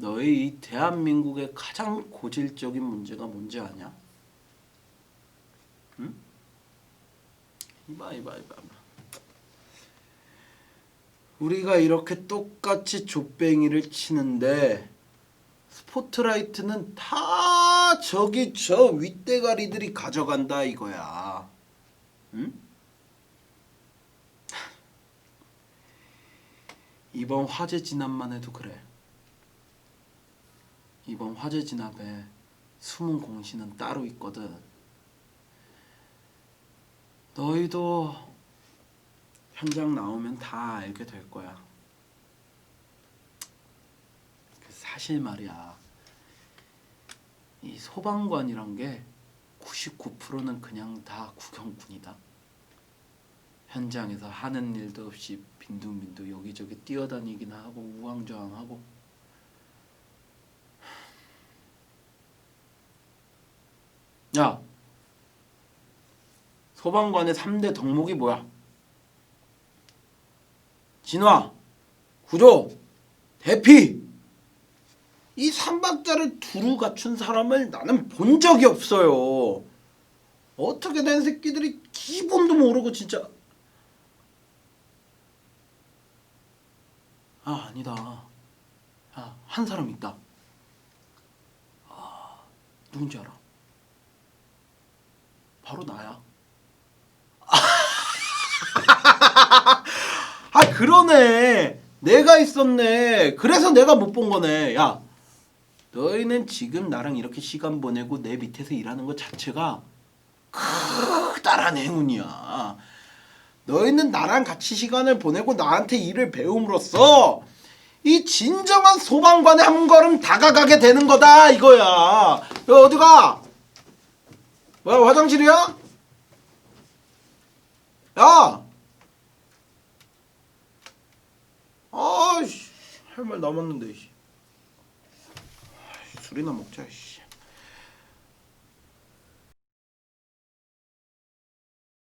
너희 이 대한민국의 가장 고질적인 문제가 뭔지 아냐? 응? 이봐 이봐 이봐. 우리가 이렇게 똑같이 족뱅이를 치는데 스포트라이트는 다 저기 저 윗대가리들이 가져간다 이거야. 응? 이번 화재 진압만 해도 그래. 이번 화재 진압에 숨은 공신은 따로 있거든. 너희도 현장 나오면 다 알게 될 거야. 그 사실 말이야. 이 소방관이란 게 99%는 그냥 다 구경꾼이다. 현장에서 하는 일도 없이 빈둥빈둥 여기저기 뛰어다니긴 하고 우왕좌왕하고 야 소방관의 3대 덕목이 뭐야? 진화, 구조, 대피 이 삼박자를 두루 갖춘 사람을 나는 본 적이 없어요. 어떻게 된 새끼들이 기본도 모르고 진짜 아 아니다. 야, 한 사람 있다. 아, 누군지 알아? 바로 나야. 아 그러네. 내가 있었네. 그래서 내가 못 본 거네. 야, 너희는 지금 나랑 이렇게 시간 보내고 내 밑에서 일하는 것 자체가 크다란 행운이야. 너희는 나랑 같이 시간을 보내고 나한테 일을 배움으로써 이 진정한 소방관에 한 걸음 다가가게 되는 거다 이거야. 야 어디 가? 뭐야 화장실이야? 야! 아이씨 할 말 남았는데 씨. 아이, 술이나 먹자 씨.